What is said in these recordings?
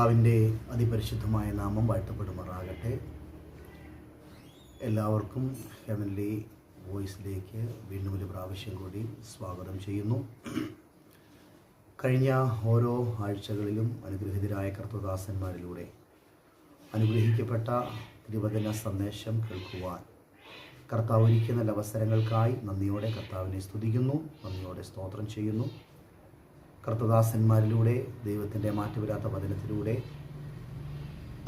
കർത്താവിന്റെ അതിപരിശുദ്ധമായ നാമം വാഴ്ത്തപ്പെടുമാറാകട്ടെ. എല്ലാവർക്കും ഹെവൻലി വോയിസിലേക്ക് വീണ്ടും ഒരു പ്രാവശ്യം കൂടി സ്വാഗതം ചെയ്യുന്നു. കഴിഞ്ഞ ഓരോ ആഴ്ചകളിലും അനുഗ്രഹീതരായ കർത്തദാസന്മാരിലൂടെ അനുഗ്രഹിക്കപ്പെട്ട തിരുവചന സന്ദേശം കേൾക്കുവാൻ കർത്താവ് ഒരുക്കിയ നല്ല അവസരങ്ങൾക്കായി നന്ദിയോടെ കർത്താവിനെ സ്തുതിക്കുന്നു നന്ദിയോടെ സ്തോത്രം ചെയ്യുന്നു. കർത്തദാസന്മാരിലൂടെ ദൈവത്തിന്റെ മാറ്റമില്ലാത്ത വചനത്തിലൂടെ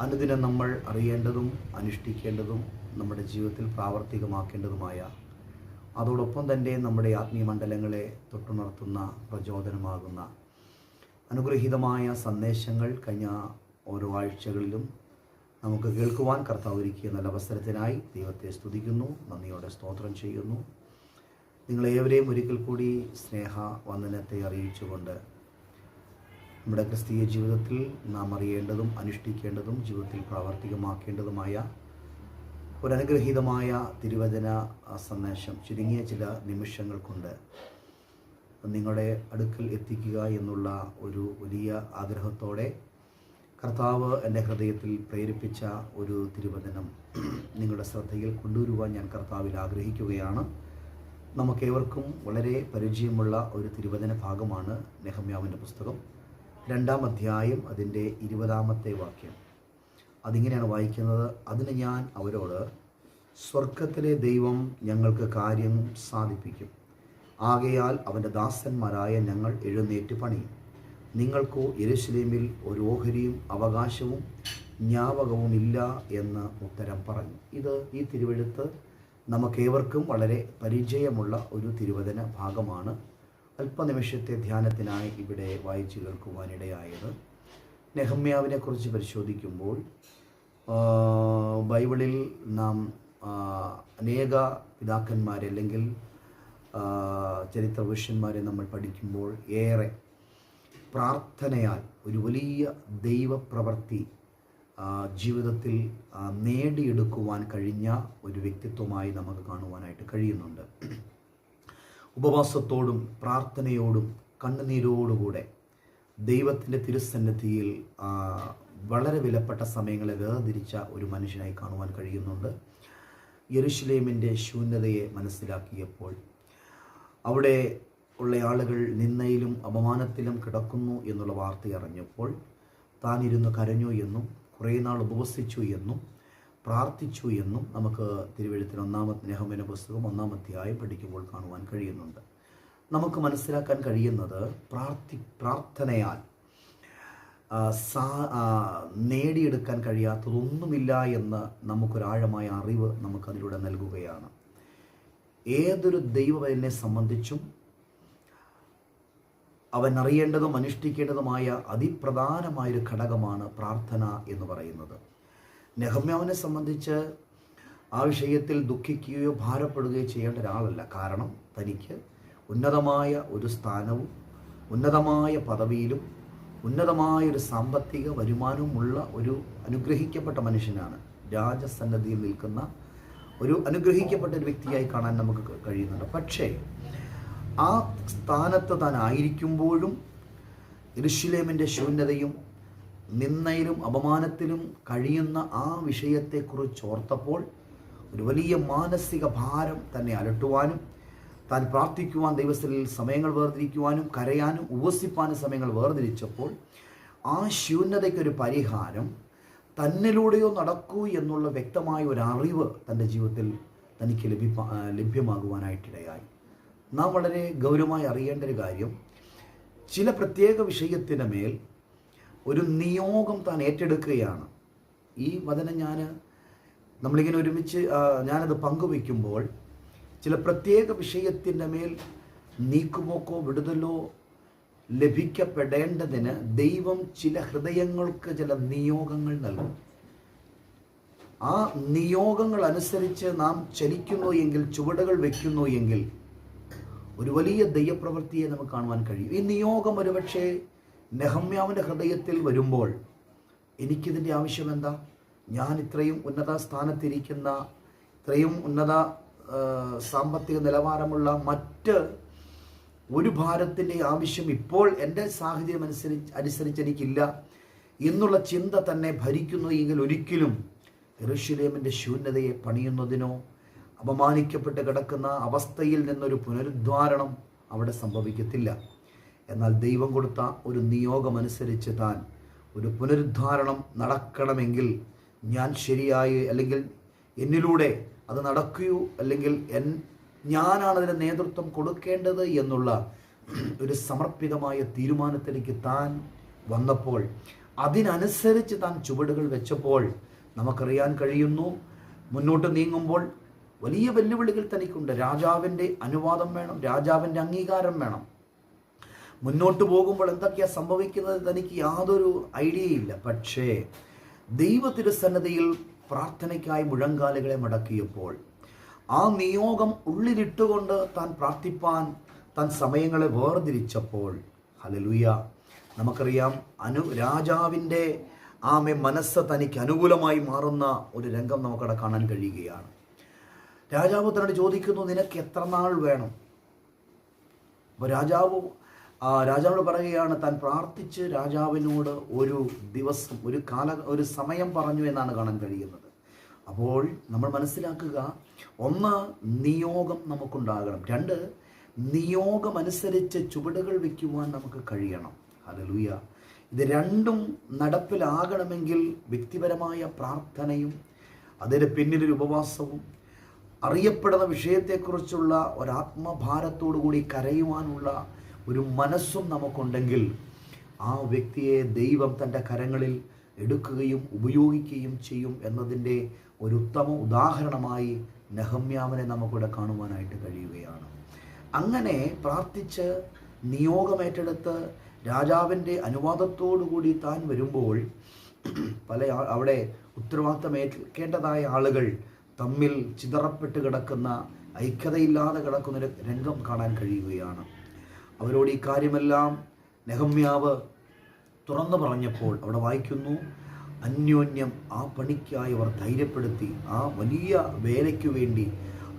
അനുദിനം നമ്മൾ അറിയേണ്ടതും അനുഷ്ഠിക്കേണ്ടതും നമ്മുടെ ജീവിതത്തിൽ പ്രാവർത്തികമാക്കേണ്ടതുമായ അതോടൊപ്പം തന്നെ നമ്മുടെ ആത്മീയ മണ്ഡലങ്ങളെ തൊട്ടുണർത്തുന്ന പ്രചോദനമാകുന്ന അനുഗ്രഹീതമായ സന്ദേശങ്ങൾ കഴിഞ്ഞ ഓരോ ആഴ്ചകളിലും നമുക്ക് കേൾക്കുവാൻ കർത്താവ് ഒരുക്കിയ നല്ല അവസരത്തിനായി ദൈവത്തെ സ്തുതിക്കുന്നു നന്ദിയോടെ സ്തോത്രം ചെയ്യുന്നു. നിങ്ങളേവരെയും ഒരിക്കൽ കൂടി സ്നേഹ വന്ദനത്തെ അറിയിച്ചുകൊണ്ട് നമ്മുടെ ക്രിസ്തീയ ജീവിതത്തിൽ നാം അറിയേണ്ടതും അനുഷ്ഠിക്കേണ്ടതും ജീവിതത്തിൽ പ്രാവർത്തികമാക്കേണ്ടതുമായ ഒരനുഗ്രഹീതമായ തിരുവചന സന്ദേശം ചുരുങ്ങിയ ചില നിമിഷങ്ങൾ കൊണ്ട് നിങ്ങളുടെ അടുക്കൽ എത്തിക്കുക എന്നുള്ള ഒരു വലിയ ആഗ്രഹത്തോടെ കർത്താവ് എന്റെ ഹൃദയത്തിൽ പ്രേരിപ്പിച്ച ഒരു തിരുവചനം നിങ്ങളുടെ ശ്രദ്ധയിൽ കൊണ്ടുവരുവാൻ ഞാൻ കർത്താവിൽ ആഗ്രഹിക്കുകയാണ്. നമുക്കേവർക്കും വളരെ പരിചയമുള്ള ഒരു തിരുവചന ഭാഗമാണ് നെഹമ്യാവിന്റെ പുസ്തകം. രണ്ടാം അധ്യായം അതിന്റെ ഇരുപതാമത്തെ വാക്യം. അതിങ്ങനെയാണ് വായിക്കുന്നത്. അതിന് ഞാൻ അവരോട് സ്വർഗത്തിലെ ദൈവം ഞങ്ങൾക്ക് കാര്യം സാധിപ്പിക്കും. ആകയാൽ അവന്റെ ദാസന്മാരായ ഞങ്ങൾ എഴുന്നേറ്റ് പണിയും. നിങ്ങൾക്കോ യെരുശലേമിൽ ഒരു ഓഹരിയും അവകാശവും ജ്ഞാപകവും ഇല്ല എന്ന് ഉത്തരം പറഞ്ഞു. ഇത് ഈ തിരുവെഴുത്ത് നമുക്കേവർക്കും വളരെ പരിചയമുള്ള ഒരു തിരുവചന ഭാഗമാണ് അല്പനിമിഷത്തെ ധ്യാനത്തിനായി ഇവിടെ വായിച്ചു കേൾക്കുവാനിടയായത് നെഹമ്യാവിനെ കുറിച്ച് പരിശോധിക്കുമ്പോൾ ബൈബിളിൽ നാം അനേക പിതാക്കന്മാരെ അല്ലെങ്കിൽ ചരിത്രപുരുഷന്മാരെ നമ്മൾ പഠിക്കുമ്പോൾ ഏറെ പ്രാർത്ഥനയാൽ ഒരു വലിയ ദൈവപ്രവൃത്തി ജീവിതത്തിൽ നേടിയെടുക്കുവാൻ കഴിഞ്ഞ ഒരു വ്യക്തിത്വമായി നമുക്ക് കാണുവാനായിട്ട് കഴിയുന്നുണ്ട്. ഉപവാസത്തോടും പ്രാർത്ഥനയോടും കണ്ണുനീരോടുകൂടെ ദൈവത്തിന്റെ തിരുസന്നിധിയിൽ വളരെ വിലപ്പെട്ട സമയങ്ങളെ വേർതിരിച്ച ഒരു മനുഷ്യനായി കാണുവാൻ കഴിയുന്നുണ്ട്. യെരുഷലേമിന്റെ ശൂന്യതയെ മനസ്സിലാക്കിയപ്പോൾ അവിടെ ഉള്ള ആളുകൾ നിന്നയിലും അപമാനത്തിലും കിടക്കുന്നു എന്നുള്ള വാർത്ത അറിഞ്ഞപ്പോൾ താൻ ഇരുന്ന് കരഞ്ഞു എന്നും കുറേ നാൾ ഉപവസിച്ചു എന്നും പ്രാർത്ഥിച്ചു എന്നും നമുക്ക് തിരുവഴുത്തിന് ഒന്നാമത്തെ നെഹമിന പുസ്തകം ഒന്നാമത്തെയായി പഠിക്കുമ്പോൾ കാണുവാൻ കഴിയുന്നുണ്ട്. നമുക്ക് മനസ്സിലാക്കാൻ കഴിയുന്നത് പ്രാർത്ഥി പ്രാർത്ഥനയാൽ സാ നേടിയെടുക്കാൻ കഴിയാത്തതൊന്നുമില്ല എന്ന് നമുക്കൊരാഴമായ അറിവ് നമുക്കതിലൂടെ നൽകുകയാണ്. ഏതൊരു ദൈവവനെ സംബന്ധിച്ചും അവൻ അറിയേണ്ടതും അനുഷ്ഠിക്കേണ്ടതുമായ അതിപ്രധാനമായൊരു ഘടകമാണ് പ്രാർത്ഥന എന്ന് പറയുന്നത്. നെഹമ്യാവിനെ സംബന്ധിച്ച് ആ വിഷയത്തിൽ ദുഃഖിക്കുകയോ ഭാരപ്പെടുകയോ ചെയ്യേണ്ട ഒരാളല്ല. കാരണം തനിക്ക് ഉന്നതമായ ഒരു സ്ഥാനവും ഉന്നതമായ പദവിയിലും ഉന്നതമായ ഒരു സാമ്പത്തിക വരുമാനവുമുള്ള ഒരു അനുഗ്രഹിക്കപ്പെട്ട മനുഷ്യനാണ്. രാജസന്നദ്ധിയിൽ നിൽക്കുന്ന ഒരു അനുഗ്രഹിക്കപ്പെട്ട ഒരു വ്യക്തിയായി കാണാൻ നമുക്ക് കഴിയുന്നുണ്ട്. പക്ഷേ ആ സ്ഥാനത്ത് താൻ ആയിരിക്കുമ്പോഴും ശൂന്യതയും നിന്നയിലും അപമാനത്തിലും കഴിയുന്ന ആ വിഷയത്തെക്കുറിച്ച് ഓർത്തപ്പോൾ ഒരു വലിയ മാനസിക ഭാരം തന്നെ അലട്ടുവാനും താൻ പ്രാർത്ഥിക്കുവാൻ ദൈവസ്ഥലിൽ സമയങ്ങൾ വേർതിരിക്കുവാനും കരയാനും ഉപസിപ്പാനും സമയങ്ങൾ വേർതിരിച്ചപ്പോൾ ആ ശൂന്യതയ്ക്കൊരു പരിഹാരം തന്നിലൂടെയോ നടക്കൂ എന്നുള്ള വ്യക്തമായ ഒരു അറിവ് തന്റെ ജീവിതത്തിൽ തനിക്ക് ലഭ്യ ലഭ്യമാകുവാനായിട്ടിടയായി. നാം വളരെ ഗൗരവമായി അറിയേണ്ട ഒരു കാര്യം ചില പ്രത്യേക വിഷയത്തിന് മേൽ ഒരു നിയോഗം താൻ ഏറ്റെടുക്കുകയാണ്. ഈ വചനം ഞാൻ നമ്മളിങ്ങനെ ഒരുമിച്ച് ഞാനത് പങ്കുവയ്ക്കുമ്പോൾ ചില പ്രത്യേക വിഷയത്തിന്റെ മേൽ നീക്കുമോക്കോ വിടുതലോ ലഭിക്കപ്പെടേണ്ടതിന് ദൈവം ചില ഹൃദയങ്ങൾക്ക് ചില നിയോഗങ്ങൾ നൽകും. ആ നിയോഗങ്ങൾ അനുസരിച്ച് നാം ചലിക്കുന്നു എങ്കിൽ ചുവടുകൾ വയ്ക്കുന്നു എങ്കിൽ ഒരു വലിയ ദൈവപ്രവൃത്തിയെ നമുക്ക് കാണുവാൻ കഴിയും. ഈ നിയോഗം ഒരുപക്ഷെ നെഹമ്യാവിന്റെ ഹൃദയത്തിൽ വരുമ്പോൾ എനിക്കിതിന്റെ ആവശ്യം എന്താ? ഞാൻ ഇത്രയും ഉന്നത സ്ഥാനത്തിരിക്കുന്ന ഇത്രയും ഉന്നത സാമ്പത്തിക നിലവാരമുള്ള മറ്റ് ഒരു ഭാരത്തിന്റെ ആവശ്യം ഇപ്പോൾ എന്റെ സാഹചര്യം അനുസരിച്ച് അനുസരിച്ച് എനിക്കില്ല എന്നുള്ള ചിന്ത തന്നെ ഭരിക്കുന്നു എങ്കിൽ ഒരിക്കലും എറുഷലേമിന്റെ ശൂന്യതയെ പണിയുന്നതിനോ അപമാനിക്കപ്പെട്ട് കിടക്കുന്ന അവസ്ഥയിൽ നിന്നൊരു പുനരുദ്ധാരണം അവിടെ സംഭവിക്കത്തില്ല. എന്നാൽ ദൈവം കൊടുത്ത ഒരു നിയോഗമനുസരിച്ച് താൻ ഒരു പുനരുദ്ധാരണം നടക്കണമെങ്കിൽ ഞാൻ ശരിയായി അല്ലെങ്കിൽ എന്നിലൂടെ അത് നടക്കുകയോ അല്ലെങ്കിൽ എൻ ഞാനാണ് അതിന് നേതൃത്വം കൊടുക്കേണ്ടത് എന്നുള്ള ഒരു സമർപ്പിതമായ തീരുമാനത്തിലേക്ക് താൻ വന്നപ്പോൾ അതിനനുസരിച്ച് താൻ ചുവടുകൾ വെച്ചപ്പോൾ നമുക്കറിയാൻ കഴിയുന്നു മുന്നോട്ട് നീങ്ങുമ്പോൾ വലിയ വെല്ലുവിളികൾ തനിക്കുണ്ട്. രാജാവിന്റെ അനുവാദം വേണം രാജാവിന്റെ അംഗീകാരം വേണം. മുന്നോട്ട് പോകുമ്പോൾ എന്തൊക്കെയാണ് സംഭവിക്കുന്നത് തനിക്ക് യാതൊരു ഐഡിയയില്ല പക്ഷേ ദൈവ തിരുസന്നതിയിൽ പ്രാർത്ഥനയ്ക്കായി മുഴങ്കാലുകളെ മടക്കിയപ്പോൾ ആ നിയോഗം ഉള്ളിലിട്ടുകൊണ്ട് താൻ പ്രാർത്ഥിപ്പാൻ താൻ സമയങ്ങളെ വേർതിരിച്ചപ്പോൾ ഹലലുയ നമുക്കറിയാം അനു രാജാവിന്റെ ആമെ മനസ്സ് തനിക്ക് അനുകൂലമായി മാറുന്ന ഒരു രംഗം നമുക്കവിടെ കാണാൻ കഴിയുകയാണ്. രാജാവ് തന്നോട് ചോദിക്കുന്നു നിനക്ക് എത്ര നാൾ വേണം? അപ്പോൾ രാജാവ് രാജാവിനോട് പറയുകയാണ് താൻ പ്രാർത്ഥിച്ച് രാജാവിനോട് ഒരു ദിവസം ഒരു കാല ഒരു സമയം പറഞ്ഞു എന്നാണ് കാണാൻ കഴിയുന്നത്. അപ്പോൾ നമ്മൾ മനസ്സിലാക്കുക ഒന്ന് നിയോഗം നമുക്കുണ്ടാകണം. രണ്ട് നിയോഗമനുസരിച്ച് ചുവടുകൾ വയ്ക്കുവാൻ നമുക്ക് കഴിയണം. ഹലലൂയ ഇത് രണ്ടും നടപ്പിലാകണമെങ്കിൽ വ്യക്തിപരമായ പ്രാർത്ഥനയും അതിന് പിന്നിലൊരു ഉപവാസവും അറിയപ്പെടുന്ന വിഷയത്തെക്കുറിച്ചുള്ള ഒരാത്മഭാരത്തോടു കൂടി കരയുവാനുള്ള ഒരു മനസ്സും നമുക്കുണ്ടെങ്കിൽ ആ വ്യക്തിയെ ദൈവം തന്റെ കരങ്ങളിൽ എടുക്കുകയും ഉപയോഗിക്കുകയും ചെയ്യും എന്നതിന്റെ ഒരു ഉത്തമ ഉദാഹരണമായി നെഹമ്യാവിനെ നമുക്കിവിടെ കാണുവാനായിട്ട് കഴിയുകയാണ്. അങ്ങനെ പ്രാർത്ഥിച്ച് നിയോഗമേറ്റെടുത്ത് രാജാവിന്റെ കൂടി താൻ വരുമ്പോൾ പല അവിടെ ഉത്തരവാദിത്തം ഏൽക്കേണ്ടതായ ആളുകൾ തമ്മിൽ ചിതറപ്പെട്ട് കിടക്കുന്ന ഐക്യതയില്ലാതെ കിടക്കുന്ന ഒരു രംഗം കാണാൻ കഴിയുകയാണ്. അവരോട് ഈ കാര്യമെല്ലാം നെഹമ്യാവ് തുറന്നു പറഞ്ഞപ്പോൾ അവിടെ വായിക്കുന്നു അന്യോന്യം ആ പണിക്കായി അവർ ധൈര്യപ്പെടുത്തി ആ വലിയ വേലയ്ക്ക് വേണ്ടി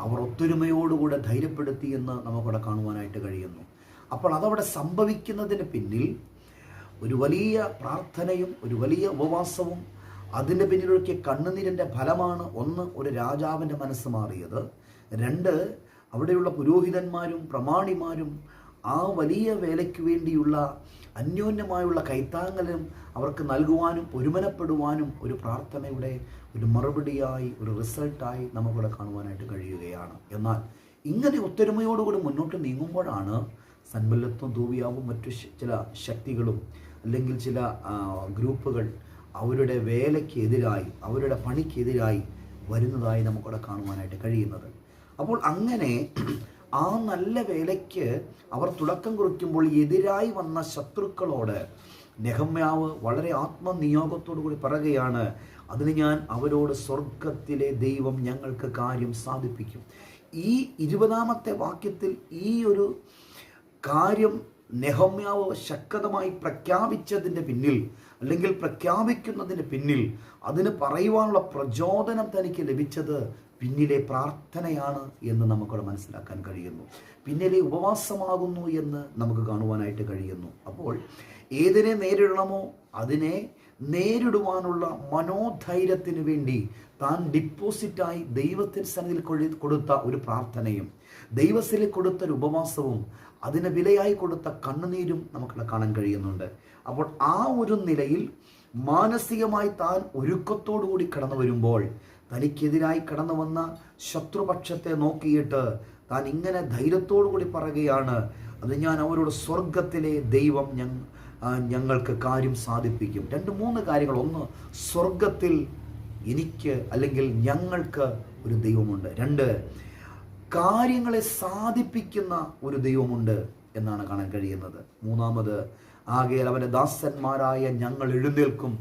അവർ ഒത്തൊരുമയോടുകൂടെ ധൈര്യപ്പെടുത്തി എന്ന് നമുക്കവിടെ കാണുവാനായിട്ട് കഴിയുന്നു. അപ്പോൾ അതവിടെ സംഭവിക്കുന്നതിന് പിന്നിൽ ഒരു വലിയ പ്രാർത്ഥനയും ഒരു വലിയ ഉപവാസവും അതിന്റെ പിന്നിലൊക്കെ കണ്ണുനീരിന്റെ ഫലമാണ് ഒന്ന് ഒരു രാജാവിന്റെ മനസ്സ് മാറിയത്. രണ്ട് അവിടെയുള്ള പുരോഹിതന്മാരും പ്രമാണിമാരും ആ വലിയ വേലയ്ക്ക് വേണ്ടിയുള്ള അന്യോന്യമായുള്ള കൈത്താങ്ങലും അവർക്ക് നൽകുവാനും ഒരുമനപ്പെടുവാനും ഒരു പ്രാർത്ഥനയുടെ ഒരു മറുപടിയായി ഒരു റിസൾട്ടായി നമുക്കിവിടെ കാണുവാനായിട്ട് കഴിയുകയാണ്. എന്നാൽ ഇങ്ങനെ ഒത്തൊരുമയോടുകൂടി മുന്നോട്ട് നീങ്ങുമ്പോഴാണ് സൻബല്ലത്വം ധൂവിയാവും മറ്റു ചില ശക്തികളും അല്ലെങ്കിൽ ചില ഗ്രൂപ്പുകൾ അവരുടെ വേലയ്ക്കെതിരായി അവരുടെ പണിക്കെതിരായി വരുന്നതായി നമുക്കിവിടെ കാണുവാനായിട്ട് കഴിയുന്നത്. അപ്പോൾ അങ്ങനെ ആ നല്ല വേലയ്ക്ക് അവർ തുടക്കം കുറിക്കുമ്പോൾ എതിരായി വന്ന ശത്രുക്കളോട് നെഹമ്യാവ് വളരെ ആത്മനിയോഗത്തോടു കൂടി പറയുകയാണ് അതിന് ഞാൻ അവരോട് സ്വർഗത്തിലെ ദൈവം ഞങ്ങൾക്ക് കാര്യം സാധിപ്പിക്കും. ഈ ഇരുപതാമത്തെ വാക്യത്തിൽ ഈ ഒരു കാര്യം നെഹമ്യാവ് ശക്തമായി പ്രഖ്യാപിച്ചതിന്റെ പിന്നിൽ അല്ലെങ്കിൽ പ്രഖ്യാപിക്കുന്നതിന് പിന്നിൽ അതിന് പറയുവാനുള്ള പ്രചോദനം തനിക്ക് ലഭിച്ചത് പിന്നിലെ പ്രാർത്ഥനയാണ് എന്ന് നമുക്കവിടെ മനസ്സിലാക്കാൻ കഴിയുന്നു. പിന്നിലെ ഉപവാസമാകുന്നു എന്ന് നമുക്ക് കാണുവാനായിട്ട് കഴിയുന്നു. അപ്പോൾ ഏതിനെ നേരിടണമോ അതിനെ നേരിടുവാനുള്ള മനോധൈര്യത്തിന് വേണ്ടി താൻ ഡിപ്പോസിറ്റായി ദൈവത്തിന് സന്നിധിയിൽ കൊടുത്ത ഒരു പ്രാർത്ഥനയും ദൈവത്തിൽ കൊടുത്ത ഒരു ഉപവാസവും അതിന് വിലയായി കൊടുത്ത കണ്ണുനീരും നമുക്കിവിടെ കാണാൻ കഴിയുന്നുണ്ട്. അപ്പോൾ ആ ഒരു നിലയിൽ മാനസികമായി താൻ കൂടി കടന്നു വരുമ്പോൾ തനിക്കെതിരായി കടന്നു വന്ന ശത്രുപക്ഷത്തെ നോക്കിയിട്ട് താൻ ഇങ്ങനെ കൂടി പറയുകയാണ് അത് ഞാൻ അവരോട് സ്വർഗത്തിലെ ദൈവം ഞങ്ങൾ ഞങ്ങൾക്ക് കാര്യം സാധിപ്പിക്കും. രണ്ട് മൂന്ന് കാര്യങ്ങൾ. ഒന്ന് സ്വർഗത്തിൽ എനിക്ക് അല്ലെങ്കിൽ ഞങ്ങൾക്ക് ഒരു ദൈവമുണ്ട്. രണ്ട് കാര്യങ്ങളെ സാധിപ്പിക്കുന്ന ഒരു ദൈവമുണ്ട് എന്നാണ് കാണാൻ കഴിയുന്നത്. മൂന്നാമത് ആകയാൽ അവന്റെ ദാസന്മാരായ ഞങ്ങൾ എഴുന്നേൽക്കും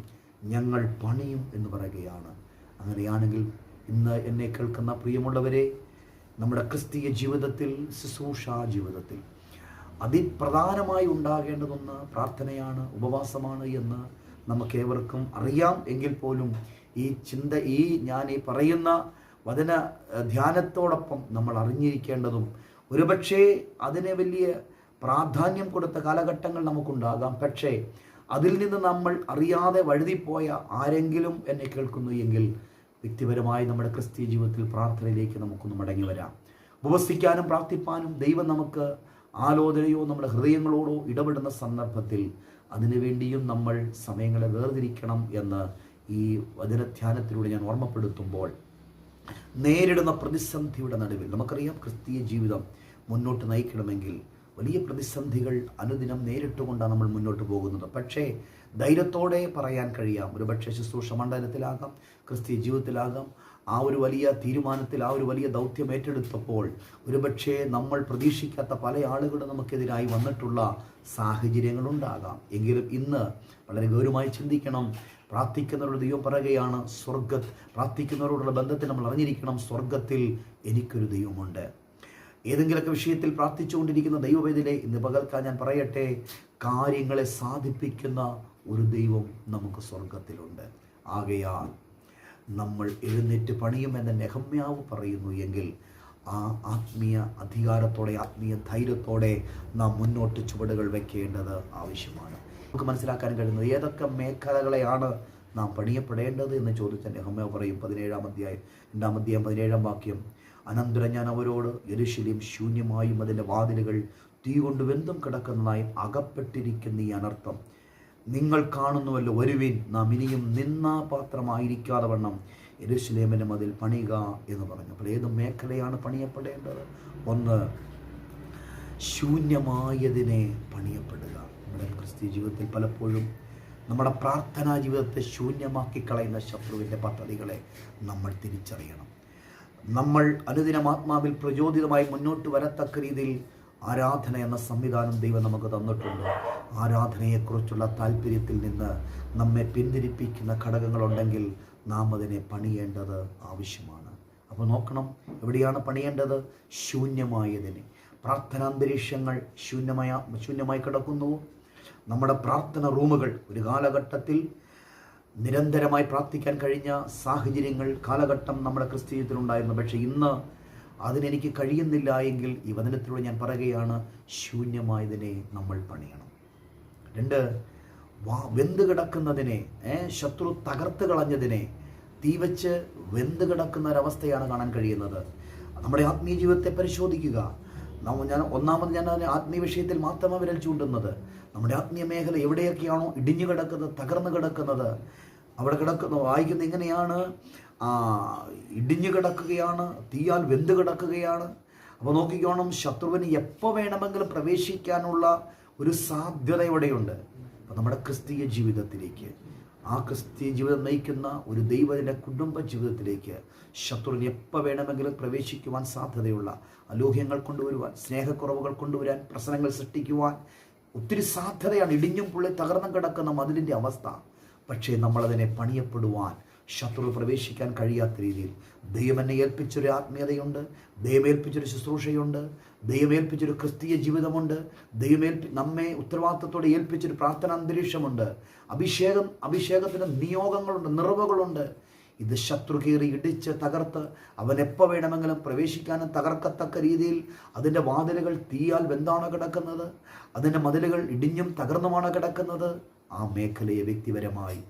ഞങ്ങൾ പണിയും എന്ന് പറയുകയാണ്. അങ്ങനെയാണെങ്കിൽ ഇന്ന് എന്നെ കേൾക്കുന്ന പ്രിയമുള്ളവരെ നമ്മുടെ ക്രിസ്തീയ ജീവിതത്തിൽ ശുശ്രൂഷ ജീവിതത്തിൽ അതിപ്രധാനമായി ഉണ്ടാകേണ്ടതൊന്ന് പ്രാർത്ഥനയാണ് ഉപവാസമാണ് എന്ന് നമുക്കേവർക്കും അറിയാം. എങ്കിൽ പോലും ഈ ചിന്ത ഈ ഞാൻ ഈ പറയുന്ന വചന ധ്യാനത്തോടൊപ്പം നമ്മൾ അറിഞ്ഞിരിക്കേണ്ടതും ഒരുപക്ഷേ അതിനെ വലിയ പ്രാധാന്യം കൊടുത്ത കാലഘട്ടങ്ങൾ നമുക്കുണ്ടാകാം. പക്ഷേ അതിൽ നിന്ന് നമ്മൾ അറിയാതെ വഴുതിപ്പോയ ആരെങ്കിലും എന്നെ കേൾക്കുന്നു എങ്കിൽ വ്യക്തിപരമായി നമ്മുടെ ക്രിസ്തീയ ജീവിതത്തിൽ പ്രാർത്ഥനയിലേക്ക് നമുക്കൊന്ന് മടങ്ങി വരാം. ഉപവസിക്കാനും പ്രാർത്ഥിപ്പാനും ദൈവം നമുക്ക് ആലോചനയോ നമ്മുടെ ഹൃദയങ്ങളോടോ ഇടപെടുന്ന സന്ദർഭത്തിൽ അതിനുവേണ്ടിയും നമ്മൾ സമയങ്ങളെ വേർതിരിക്കണം എന്ന് ഈ വചനധ്യാനത്തിലൂടെ ഞാൻ ഓർമ്മപ്പെടുത്തുമ്പോൾ നേരിടുന്ന പ്രതിസന്ധിയുടെ നടുവിൽ. നമുക്കറിയാം ക്രിസ്തീയ ജീവിതം മുന്നോട്ട് നയിക്കണമെങ്കിൽ വലിയ പ്രതിസന്ധികൾ അനുദിനം നേരിട്ടുകൊണ്ടാണ് നമ്മൾ മുന്നോട്ട് പോകുന്നത്. പക്ഷേ ധൈര്യത്തോടെ പറയാൻ കഴിയാം. ഒരുപക്ഷെ ശുശ്രൂഷ മണ്ഡലത്തിലാകാം ക്രിസ്തീയ ജീവിതത്തിലാകാം. ആ ഒരു വലിയ തീരുമാനത്തിൽ ആ ഒരു വലിയ ദൗത്യം ഏറ്റെടുത്തപ്പോൾ ഒരുപക്ഷെ നമ്മൾ പ്രതീക്ഷിക്കാത്ത പല ആളുകളും നമുക്കെതിരായി വന്നിട്ടുള്ള സാഹചര്യങ്ങളുണ്ടാകാം. എങ്കിലും ഇന്ന് വളരെ ഗൗരവമായി ചിന്തിക്കണം. പ്രാർത്ഥിക്കുന്നവരുടെ ദൈവം പറയുകയാണ് സ്വർഗ പ്രാർത്ഥിക്കുന്നവരോടുള്ള ബന്ധത്തിൽ നമ്മൾ അറിഞ്ഞിരിക്കണം സ്വർഗത്തിൽ എനിക്കൊരു ദൈവമുണ്ട്. ഏതെങ്കിലുമൊക്കെ വിഷയത്തിൽ പ്രാർത്ഥിച്ചുകൊണ്ടിരിക്കുന്ന ദൈവവേദിലെ ഇന്ന് പകൽക്കാൻ ഞാൻ പറയട്ടെ കാര്യങ്ങളെ സാധിപ്പിക്കുന്ന ഒരു ദൈവം നമുക്ക് സ്വർഗത്തിലുണ്ട് ആകയാൽ നമ്മൾ എഴുന്നേറ്റ് പണിയുമെന്ന് നെഹമ്യാവ് പറയുന്നു എങ്കിൽ ആ ആത്മീയ അധികാരത്തോടെ ആത്മീയ ധൈര്യത്തോടെ നാം മുന്നോട്ട് ചുവടുകൾ വെക്കേണ്ടത് ആവശ്യമാണ്. നമുക്ക് മനസ്സിലാക്കാൻ കഴിയുന്നത് ഏതൊക്കെ മേഖലകളെയാണ് നാം പണിയപ്പെടേണ്ടത് എന്ന് ചോദിച്ച നെഹമ്യാവ് പറയും പതിനേഴാം അധ്യായം രണ്ടാം അധ്യായം പതിനേഴാം വാക്യം. അനന്തരം ഞാൻ അവരോട് യരുശല്യം ശൂന്യമായും അതിന്റെ വാതിലുകൾ തീ കൊണ്ട് വെന്തും കിടക്കുന്നതായും അകപ്പെട്ടിരിക്കുന്ന ഈ അനർത്ഥം. നിങ്ങൾ കാണുന്നുവല്ലോ വരുവിൻ നാം ഇനിയും നിന്നാപാത്രമായിരിക്കാതെ വണ്ണം. യരുശലേമിന്റെ മതിൽ പണിയുക എന്ന് പറഞ്ഞു. അപ്പോൾ ഏത് മേഖലയാണ് പണിയപ്പെടേണ്ടത്? ഒന്ന് ശൂന്യമായതിനെ പണിയപ്പെടുക. നമ്മുടെ ക്രിസ്ത്യ ജീവിതത്തിൽ പലപ്പോഴും നമ്മുടെ പ്രാർത്ഥനാ ജീവിതത്തെ ശൂന്യമാക്കി കളയുന്ന ശത്രുവിന്റെ പദ്ധതികളെ നമ്മൾ തിരിച്ചറിയണം. നമ്മൾ അനുദിനം ആത്മാവിൽ പ്രചോദിതമായി മുന്നോട്ട് വരത്തക്ക രീതിയിൽ ആരാധന എന്ന സംവിധാനം ദൈവം നമുക്ക് തന്നിട്ടുണ്ട്. ആരാധനയെക്കുറിച്ചുള്ള താല്പര്യത്തിൽ നിന്ന് നമ്മെ പിന്തിരിപ്പിക്കുന്ന ഘടകങ്ങളുണ്ടെങ്കിൽ നാം അതിനെ പണിയേണ്ടത് ആവശ്യമാണ്. അപ്പോൾ നോക്കണം എവിടെയാണ് പണിയേണ്ടത്? ശൂന്യമായതിനെ. പ്രാർത്ഥനാന്തരീക്ഷങ്ങൾ ശൂന്യമായ ശൂന്യമായി കിടക്കുന്നു. നമ്മുടെ പ്രാർത്ഥന റൂമുകൾ ഒരു കാലഘട്ടത്തിൽ നിരന്തരമായി പ്രാർത്ഥിക്കാൻ കഴിഞ്ഞ സാഹചര്യങ്ങൾ കാലഘട്ടം നമ്മുടെ ക്രിസ്തീയത്തിലുണ്ടായിരുന്നു. പക്ഷേ ഇന്ന് അതിനെനിക്ക് കഴിയുന്നില്ല എങ്കിൽ ഈ വചനത്തിലൂടെ ഞാൻ പറയുകയാണ് ശൂന്യമായതിനെ നമ്മൾ പണിയണം. രണ്ട് വെന്ത് കിടക്കുന്നതിനെ ശത്രു തകർത്ത് കളഞ്ഞതിനെ തീവച്ച് വെന്ത് കിടക്കുന്ന ഒരവസ്ഥയാണ് കാണാൻ കഴിയുന്നത്. നമ്മുടെ ആത്മീയ ജീവിതത്തെ പരിശോധിക്കുക. ഞാൻ ഒന്നാമത് ഞാൻ ആത്മീയ വിഷയത്തിൽ മാത്രമാണ് വിരൽ ചൂണ്ടുന്നത്. നമ്മുടെ ആത്മീയ മേഖല എവിടെയൊക്കെയാണോ ഇടിഞ്ഞു കിടക്കുന്നത് തകർന്നു കിടക്കുന്നത് അവിടെ കിടക്കുന്നു വായിക്കുന്ന എങ്ങനെയാണ്? ഇടിഞ്ഞു കിടക്കുകയാണ് തീയാൽ വെന്ത് കിടക്കുകയാണ്. അപ്പോൾ നോക്കിക്കോണം ശത്രുവിന് എപ്പോൾ വേണമെങ്കിലും പ്രവേശിക്കാനുള്ള ഒരു സാധ്യത ഇവിടെയുണ്ട്. അപ്പം നമ്മുടെ ക്രിസ്തീയ ജീവിതത്തിലേക്ക് ആ ക്രിസ്തീയ ജീവിതം നയിക്കുന്ന ഒരു ദൈവത്തിന്റെ കുടുംബ ജീവിതത്തിലേക്ക് ശത്രുവിന് എപ്പോൾ വേണമെങ്കിലും പ്രവേശിക്കുവാൻ സാധ്യതയുള്ള അലോഹ്യങ്ങൾ കൊണ്ടുവരുവാൻ സ്നേഹക്കുറവുകൾ കൊണ്ടുവരാൻ പ്രശ്നങ്ങൾ സൃഷ്ടിക്കുവാൻ ഒത്തിരി സാധ്യതയാണ് ഇടിഞ്ഞും പുള്ളി തകർന്നും കിടക്കുന്ന മതിലിന്റെ അവസ്ഥ. പക്ഷേ നമ്മളതിനെ പണിയപ്പെടുവാൻ ശത്രു പ്രവേശിക്കാൻ കഴിയാത്ത രീതിയിൽ. ദൈവം എന്നെ ഏൽപ്പിച്ചൊരു ആത്മീയതയുണ്ട് ദൈവം ഏൽപ്പിച്ചൊരു ശുശ്രൂഷയുണ്ട് ദൈവം ഏൽപ്പിച്ചൊരു ക്രിസ്തീയ ജീവിതമുണ്ട് ദൈവം ഏൽപ്പി നമ്മെ ഉത്തരവാദിത്തത്തോടെ ഏൽപ്പിച്ചൊരു പ്രാർത്ഥന അന്തരീക്ഷമുണ്ട് അഭിഷേകം അഭിഷേകത്തിന് നിയോഗങ്ങളുണ്ട് നിറവുകളുണ്ട്. ഇത് ശത്രു കീറി ഇടിച്ച് തകർത്ത് അവൻ എപ്പോൾ വേണമെങ്കിലും പ്രവേശിക്കാനും തകർക്കത്തക്ക രീതിയിൽ അതിന്റെ വാതിലുകൾ തീയാൽ വെന്താണോ കിടക്കുന്നത്? അതിന്റെ മതിലുകൾ ഇടിഞ്ഞും തകർന്നുമാണോ കിടക്കുന്നത്? ആ മേഖലയെ വ്യക്തിപരമായി.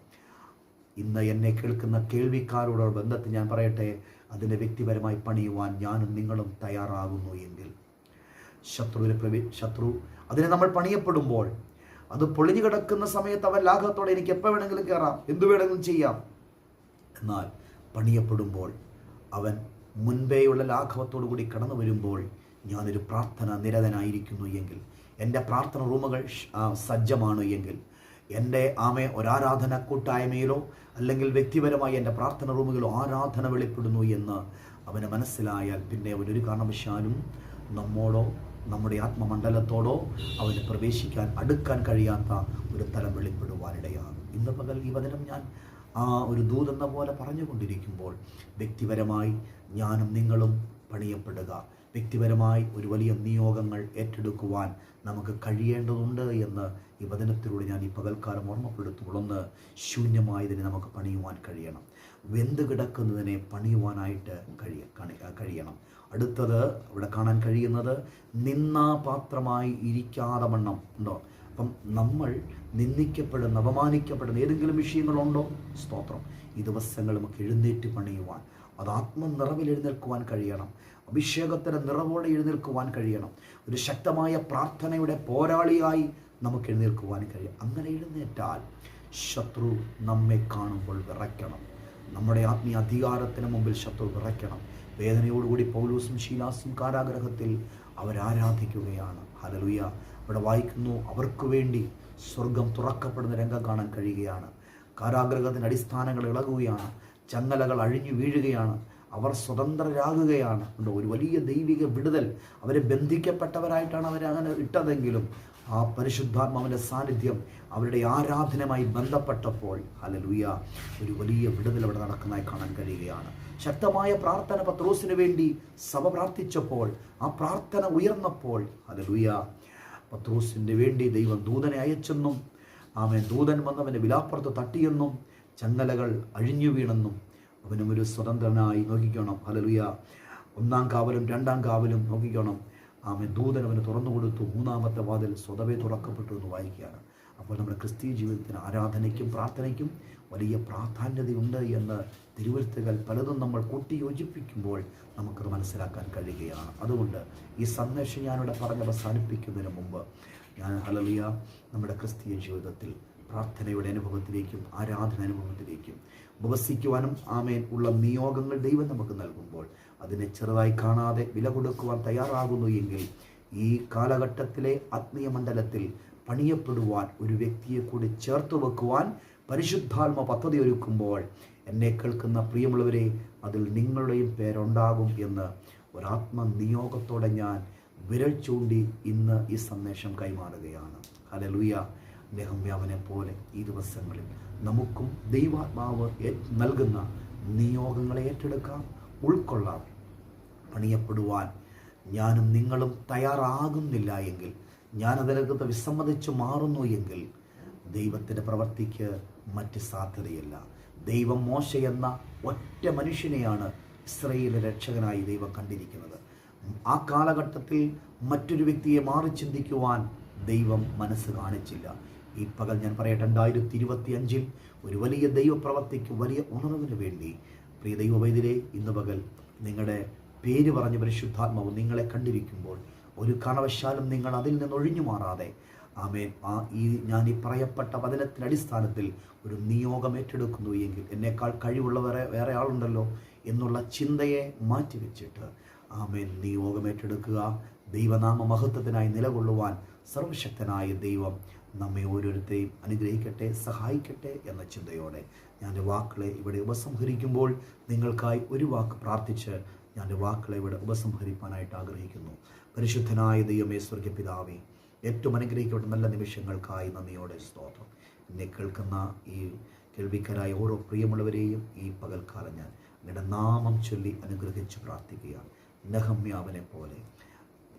ഇന്ന് എന്നെ കേൾക്കുന്ന കേൾവിക്കാരോട് ബന്ധത്തിൽ ഞാൻ പറയട്ടെ അതിനെ വ്യക്തിപരമായി പണിയുവാൻ ഞാനും നിങ്ങളും തയ്യാറാകുന്നു എങ്കിൽ. ശത്രുവിനെ പ്രവേ ശത്രു അതിനെ നമ്മൾ പണിയപ്പെടുമ്പോൾ അത് പൊളിഞ്ഞു കിടക്കുന്ന സമയത്ത് അവൻ ലാഘവത്തോടെ എനിക്ക് എപ്പോൾ വേണമെങ്കിലും കയറാം? എന്തു വേണമെങ്കിലും ചെയ്യാം? എന്നാൽ പണിയപ്പെടുമ്പോൾ അവൻ മുൻപേയുള്ള ലാഘവത്തോടു കൂടി കടന്നു വരുമ്പോൾ ഞാനൊരു പ്രാർത്ഥന നിരതനായിരിക്കുന്നു എങ്കിൽ എന്റെ പ്രാർത്ഥന റൂമുകൾ സജ്ജമാണ് എങ്കിൽ എന്റെ ആമെ ഒരാരാധന കൂട്ടായ്മയിലോ അല്ലെങ്കിൽ വ്യക്തിപരമായി എന്റെ പ്രാർത്ഥന റൂമുകളിലോ ആരാധന വെളിപ്പെടുന്നു എന്ന് അവന് മനസ്സിലായാൽ പിന്നെ അവനൊരു കാരണവശാലും നമ്മോടോ നമ്മുടെ ആത്മമണ്ഡലത്തോടോ അവന് പ്രവേശിക്കാൻ അടുക്കാൻ കഴിയാത്ത ഒരു തലം വെളിപ്പെടുവാനിടയാണ് ഇന്ന് പകൽ ഈ വചനം ഞാൻ ആ ഒരു ദൂതെന്ന പോലെ പറഞ്ഞുകൊണ്ടിരിക്കുമ്പോൾ വ്യക്തിപരമായി ഞാനും നിങ്ങളും പണിയപ്പെടുക. വ്യക്തിപരമായി ഒരു വലിയ നിയോഗങ്ങൾ ഏറ്റെടുക്കുവാൻ നമുക്ക് കഴിയേണ്ടതുണ്ട് എന്ന് ഈ വചനത്തിലൂടെ ഞാൻ ഈ പകൽക്കാലം ഓർമ്മപ്പെടുത്തുമ്പോൾ ഒന്ന് ശൂന്യമായതിനെ നമുക്ക് പണിയുവാൻ കഴിയണം. വെന്ത് കിടക്കുന്നതിനെ പണിയുവാനായിട്ട് കഴിയ കഴിയണം. അടുത്തത് ഇവിടെ കാണാൻ കഴിയുന്നത് നിന്നാ പാത്രമായി ഇരിക്കാതെ വണ്ണം ഉണ്ടോ? അപ്പം നമ്മൾ നിന്ദിക്കപ്പെടുന്ന അപമാനിക്കപ്പെടുന്ന ഏതെങ്കിലും വിഷയങ്ങളുണ്ടോ? സ്തോത്രം. ഈ ദിവസങ്ങൾ നമുക്ക് എഴുന്നേറ്റ് പണിയുവാൻ അത് ആത്മനിറവിൽ എഴുന്നേൽക്കുവാൻ കഴിയണം. അഭിഷേകത്തിന്റെ നിറവോടെ എഴുന്നേൽക്കുവാൻ കഴിയണം. ഒരു ശക്തമായ പ്രാർത്ഥനയുടെ പോരാളിയായി നമുക്ക് എഴുന്നേൽക്കുവാൻ കഴിയും. അങ്ങനെ എഴുന്നേറ്റാൽ ശത്രു നമ്മെ കാണുമ്പോൾ വിറയ്ക്കണം. നമ്മുടെ ആത്മീയ അധികാരത്തിന് മുമ്പിൽ ശത്രു വിറയ്ക്കണം. വേദനയോടുകൂടി പൗലൂസും ശീലാസും കാരാഗ്രഹത്തിൽ അവരാരാധിക്കുകയാണ്. ഹലലുയ അവിടെ വായിക്കുന്നു അവർക്ക് വേണ്ടി സ്വർഗം തുറക്കപ്പെടുന്ന രംഗം കാണാൻ കഴിയുകയാണ്. കാരാഗ്രഹത്തിന്റെ അടിസ്ഥാനങ്ങൾ ഇളകുകയാണ്. ചങ്ങലകൾ അഴിഞ്ഞു വീഴുകയാണ്. അവർ സ്വതന്ത്രരാകുകയാണ്. ഒരു വലിയ ദൈവിക വിടുതൽ. അവരെ ബന്ധിക്കപ്പെട്ടവരായിട്ടാണ് അവരെ അങ്ങനെ ഇട്ടതെങ്കിലും ആ പരിശുദ്ധാത്മാവിന്റെ സാന്നിധ്യം അവരുടെ ആരാധനമായി ബന്ധപ്പെട്ടപ്പോൾ ഹലലുയ ഒരു വലിയ വിടുതൽ അവിടെ നടക്കുന്നതായി കാണാൻ കഴിയുകയാണ്. ശക്തമായ പ്രാർത്ഥന പത്രോസിന് വേണ്ടി സഭ പ്രാർത്ഥിച്ചപ്പോൾ ആ പ്രാർത്ഥന ഉയർന്നപ്പോൾ ഹലലുയ പത്രോസിന് വേണ്ടി ദൈവം ദൂതനെ അയച്ചെന്നും ആമേ ദൂതൻ വന്നവന്റെ വിലാപ്പുറത്ത് തട്ടിയെന്നും ചങ്ങലകൾ അഴിഞ്ഞു വീണെന്നും അവനും ഒരു സ്വതന്ത്രനായി നോക്കിക്കണം. ഹലലുയ ഒന്നാം കാവലും രണ്ടാം കാവലും നോക്കിക്കണം. ആമേ ദൂതൻ അവന് തുറന്നു കൊടുത്തു മൂന്നാമത്തെ വാതിൽ സ്വതവേ തുറക്കപ്പെട്ടു എന്ന് വായിക്കുകയാണ്. അപ്പോൾ നമ്മുടെ ക്രിസ്തീയ ജീവിതത്തിന് ആരാധനയ്ക്കും പ്രാർത്ഥനയ്ക്കും വലിയ പ്രാധാന്യതയുണ്ട് എന്ന് തിരുവരുത്തുകൾ പലതും നമ്മൾ കൂട്ടിയോജിപ്പിക്കുമ്പോൾ നമുക്കത് മനസ്സിലാക്കാൻ കഴിയുകയാണ്. അതുകൊണ്ട് ഈ സന്ദേശം ഞാനിവിടെ പറഞ്ഞ് അവസാനിപ്പിക്കുന്നതിന് മുമ്പ് ഞാൻ ഹലലിയ നമ്മുടെ ക്രിസ്തീയ ജീവിതത്തിൽ പ്രാർത്ഥനയുടെ അനുഭവത്തിലേക്കും ആരാധന അനുഭവത്തിലേക്കും ഉപവസിക്കുവാനും ആമേൻ ഉള്ള നിയോഗങ്ങൾ ദൈവം നമുക്ക് നൽകുമ്പോൾ അതിനെ ചെറുതായി കാണാതെ വില കൊടുക്കുവാൻ തയ്യാറാകുന്നു എങ്കിൽ ഈ കാലഘട്ടത്തിലെ ആത്മീയ മണ്ഡലത്തിൽ പണിയപ്പെടുവാൻ ഒരു വ്യക്തിയെ കൂടി ചേർത്ത് വെക്കുവാൻ പരിശുദ്ധാത്മ പദ്ധതി ഒരുക്കുമ്പോൾ എന്നെ കേൾക്കുന്ന പ്രിയമുള്ളവരെ അതിൽ നിങ്ങളുടെയും പേരുണ്ടാകും എന്ന് ഒരാത്മ നിയോഗത്തോടെ ഞാൻ വിരൽ ചൂണ്ടി ഇന്ന് ഈ സന്ദേശം കൈമാറുകയാണ്. ഹലലുയ നെഹമ്യാവനെ പോലെ ഈ ദിവസങ്ങളിൽ നമുക്കും ദൈവാത്മാവ് നൽകുന്ന നിയോഗങ്ങളെ ഏറ്റെടുക്കാം ഉൾക്കൊള്ളാം. പണിയപ്പെടുവാൻ ഞാനും നിങ്ങളും തയ്യാറാകുന്നില്ല എങ്കിൽ ഞാൻ അതിനകത്ത് വിസമ്മതിച്ച് മാറുന്നു എങ്കിൽ ദൈവത്തിന്റെ പ്രവൃത്തിക്ക് മറ്റ് സാധ്യതയില്ല. ദൈവം മോശ എന്ന ഒറ്റ മനുഷ്യനെയാണ് ഇസ്രയേലിലെ രക്ഷകനായി ദൈവം കണ്ടിരിക്കുന്നത്. ആ കാലഘട്ടത്തിൽ മറ്റൊരു വ്യക്തിയെ മാറി ചിന്തിക്കുവാൻ ദൈവം മനസ്സ് കാണിച്ചില്ല. ഈ പകൽ ഞാൻ പറയട്ടെ രണ്ടായിരത്തി ഇരുപത്തി അഞ്ചിൽ ഒരു വലിയ ദൈവപ്രവർത്തിക്ക് വലിയ ഉണർവിന് വേണ്ടി. പ്രിയ ദൈവവൈദ്യരെ ഇന്ന് പകൽ നിങ്ങളുടെ പേര് പറഞ്ഞ പരിശുദ്ധാത്മാവ് നിങ്ങളെ കണ്ടിരിക്കുമ്പോൾ ഒരു കാരണവശാലും നിങ്ങൾ അതിൽ നിന്ന് ഒഴിഞ്ഞു മാറാതെ. ആമേൻ. ആ ഈ ഞാൻ ഈ പറയപ്പെട്ട വചനത്തിന്റെ അടിസ്ഥാനത്തിൽ ഒരു നിയോഗം ഏറ്റെടുക്കുന്നു എങ്കിൽ എന്നേക്കാൾ കഴിവുള്ള വേറെ ആളുണ്ടല്ലോ എന്നുള്ള ചിന്തയെ മാറ്റിവെച്ചിട്ട് ആമേൻ നിയോഗം ഏറ്റെടുക്കുക. ദൈവനാമ മഹത്വത്തിനായി നിലകൊള്ളുവാൻ സർവശക്തനായ ദൈവം നമ്മെ ഓരോരുത്തരെയും അനുഗ്രഹിക്കട്ടെ സഹായിക്കട്ടെ എന്ന ചിന്തയോടെ ഞാൻ വാക്കുകളെ ഇവിടെ ഉപസംഹരിക്കുമ്പോൾ നിങ്ങൾക്കായി ഒരു വാക്ക് പ്രാർത്ഥിച്ച് ഞാൻ വാക്കുകളെ ഇവിടെ ഉപസംഹരിക്കാനായിട്ട് ആഗ്രഹിക്കുന്നു. പരിശുദ്ധനായ ദൈവമേ സ്വർഗ പിതാവേ ഏറ്റവും അനുഗ്രഹിക്കപ്പെട്ട നല്ല നിമിഷങ്ങൾക്കായി നന്ദിയോടെ സ്തോത്രം. എന്നെ കേൾക്കുന്ന ഈ കേൾവിക്കാരായ ഓരോ പ്രിയമുള്ളവരെയും ഈ പകൽക്കാലം ഞാൻ നിങ്ങളുടെ നാമം ചൊല്ലി അനുഗ്രഹിച്ച് പ്രാർത്ഥിക്കുകയാണ്. നഹമ്യാവനെ പോലെ.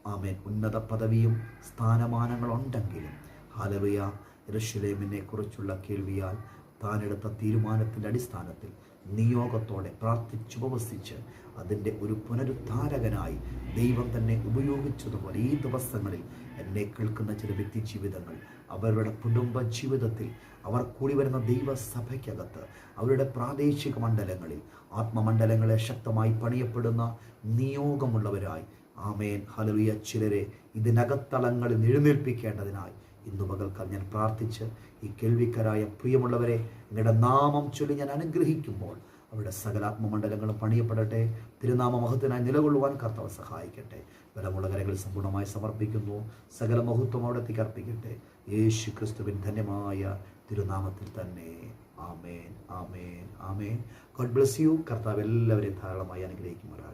ആമേൻ. ഉന്നത പദവിയും സ്ഥാനമാനങ്ങളുണ്ടെങ്കിലും ഹാലറിയ ഋഷുലേമിനെ കുറിച്ചുള്ള കേൾവിയാൽ താനെടുത്ത തീരുമാനത്തിന്റെ അടിസ്ഥാനത്തിൽ നിയോഗത്തോടെ പ്രാർത്ഥിച്ചുപവസിച്ച് അതിന്റെ ഒരു പുനരുദ്ധാരകനായി ദൈവം തന്നെ ഉപയോഗിച്ചതുപോലെ ഈ ദിവസങ്ങളിൽ എന്നെ കേൾക്കുന്ന ചില വ്യക്തി ജീവിതങ്ങൾ അവരുടെ കുടുംബ ജീവിതത്തിൽ അവർ കൂടി വരുന്ന ദൈവസഭയ്ക്കകത്ത് അവരുടെ പ്രാദേശിക മണ്ഡലങ്ങളിൽ ആത്മമണ്ഡലങ്ങളെ ശക്തമായി പണിയപ്പെടുന്ന നിയോഗമുള്ളവരായി. ആമേൻ. ഹലറിയ ചിലരെ ഇതിനകത്തളങ്ങളിൽ എഴുന്നേൽപ്പിക്കേണ്ടതിനായി ഇന്നു പകൽക്കാൽ ഞാൻ പ്രാർത്ഥിച്ച് ഈ കേൾവിക്കാരായ പ്രിയമുള്ളവരെ നിങ്ങളുടെ നാമം ചൊല്ലി ഞാൻ അനുഗ്രഹിക്കുമ്പോൾ അവരുടെ സകലാത്മമണ്ഡലങ്ങളും പണിയപ്പെടട്ടെ. തിരുനാമ മഹത്വനായി നിലകൊള്ളുവാൻ കർത്താവ് സഹായിക്കട്ടെ. ബലമുള്ള കരകൾ സമ്പൂർണമായി സമർപ്പിക്കുന്നു. സകല മഹത്വം അവിടത്തേക്ക് അർപ്പിക്കട്ടെ. യേശു ക്രിസ്തുവിൻ ധന്യമായ തിരുനാമത്തിൽ തന്നെ. ആമേൻ ആമേൻ ആമേൻ. God bless you. കർത്താവ് എല്ലാവരെയും ധാരാളമായി അനുഗ്രഹിക്കുമാറാകട്ടെ.